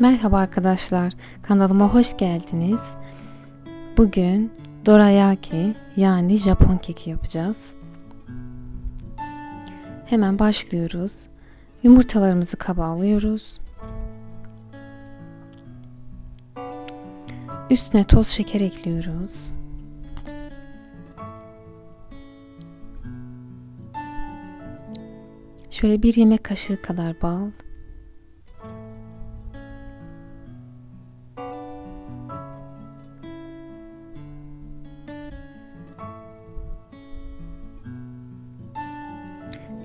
Merhaba arkadaşlar, kanalıma hoş geldiniz. Bugün dorayaki yani Japon keki yapacağız. Hemen başlıyoruz. Yumurtalarımızı kaba alıyoruz. Üstüne toz şeker ekliyoruz. Şöyle bir yemek kaşığı kadar bal.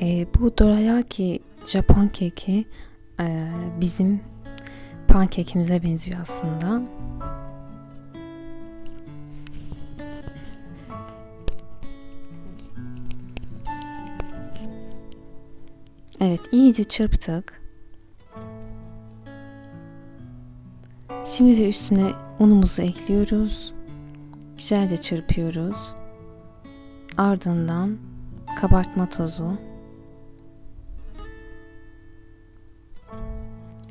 E, bu dorayaki Japon keki e, bizim pankekimize benziyor aslında. Evet, iyice çırptık. Şimdi de üstüne unumuzu ekliyoruz. Güzelce çırpıyoruz. Ardından kabartma tozu.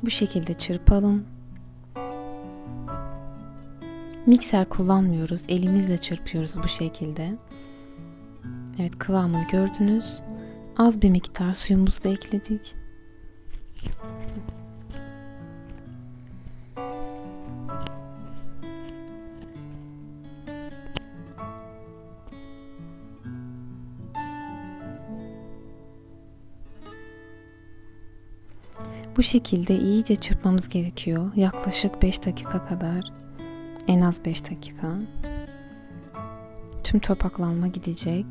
Bu şekilde çırpalım. Mikser kullanmıyoruz. Elimizle çırpıyoruz bu şekilde. Evet kıvamını gördünüz. Az bir miktar suyumuzu da ekledik. Bu şekilde iyice çırpmamız gerekiyor. Yaklaşık 5 dakika kadar. En az 5 dakika. Tüm topaklanma gidecek.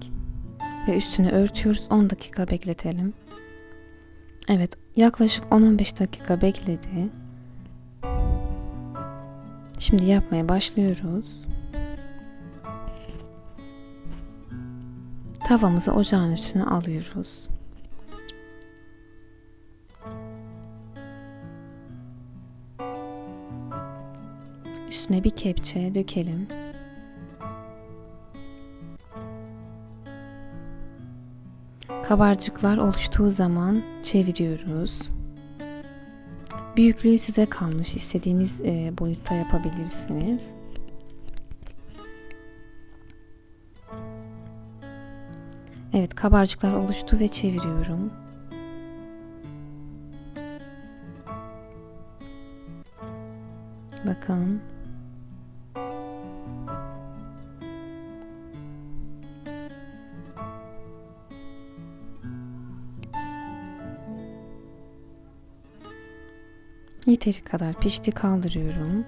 Ve üstünü örtüyoruz. 10 dakika bekletelim. Evet yaklaşık 10-15 dakika bekledi. Şimdi yapmaya başlıyoruz. Tavamızı ocağın üstüne alıyoruz. Üstüne bir kepçe dökelim. Kabarcıklar oluştuğu zaman çeviriyoruz. Büyüklüğü size kalmış. İstediğiniz e, boyutta yapabilirsiniz. Evet, kabarcıklar oluştu ve çeviriyorum. Bakın. Yeteri kadar pişti kaldırıyorum.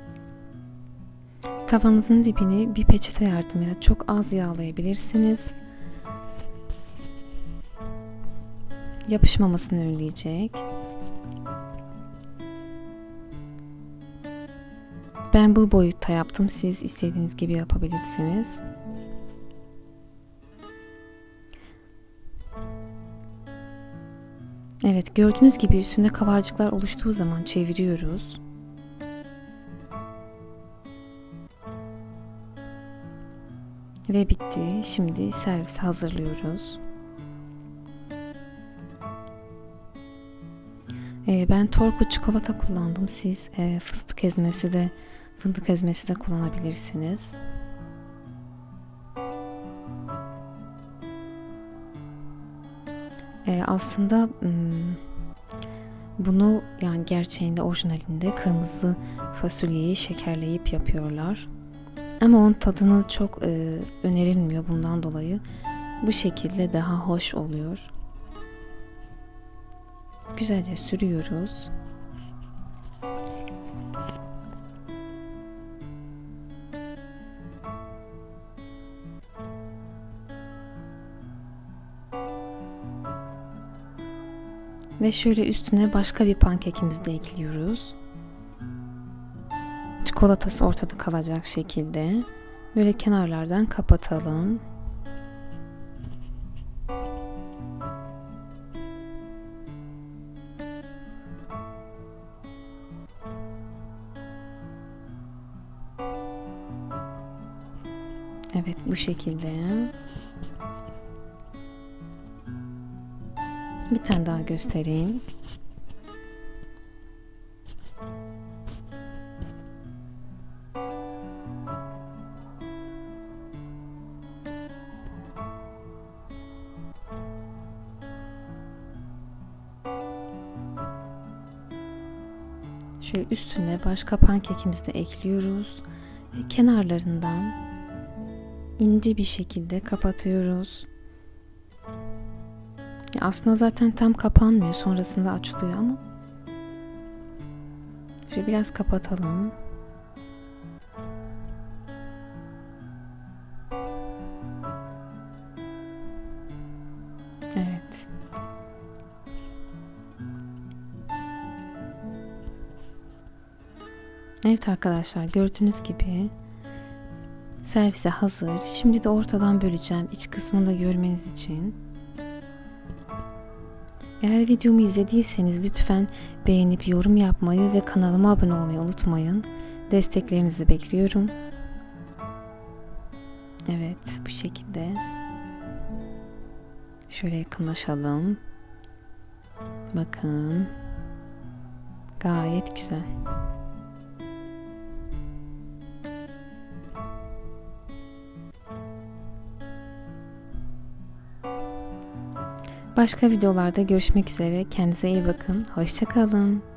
Tavanızın dibini bir peçete yardımıyla çok az yağlayabilirsiniz. Yapışmamasını önleyecek. Ben bu boyutta yaptım. Siz istediğiniz gibi yapabilirsiniz. Evet gördüğünüz gibi üstünde kabarcıklar oluştuğu zaman çeviriyoruz. Ve bitti. Şimdi servis hazırlıyoruz. Ee, ben Torku çikolata kullandım. Siz e, fıstık ezmesi de fındık ezmesi de kullanabilirsiniz. Ee, aslında bunu yani gerçeğinde orijinalinde kırmızı fasulyeyi şekerleyip yapıyorlar. Ama onun tadını çok e, önerilmiyor bundan dolayı. Bu şekilde daha hoş oluyor. Güzelce sürüyoruz. Ve şöyle üstüne başka bir pankekimizi de ekliyoruz. Çikolatası ortada kalacak şekilde. Böyle kenarlardan kapatalım. Evet bu şekilde. Bir tane daha göstereyim. Şöyle üstüne başka pankekimizi de ekliyoruz. Ve kenarlarından ince bir şekilde kapatıyoruz. Ya aslında zaten tam kapanmıyor. Sonrasında açılıyor ama. Şöyle biraz kapatalım. Evet. Evet arkadaşlar gördüğünüz gibi servise hazır. Şimdi de ortadan böleceğim iç kısmını da görmeniz için. Eğer videomu izlediyseniz lütfen beğenip yorum yapmayı ve kanalıma abone olmayı unutmayın. Desteklerinizi bekliyorum. Evet bu şekilde. Şöyle yakınlaşalım. Bakın. Gayet güzel. Başka videolarda görüşmek üzere. Kendinize iyi bakın. Hoşçakalın.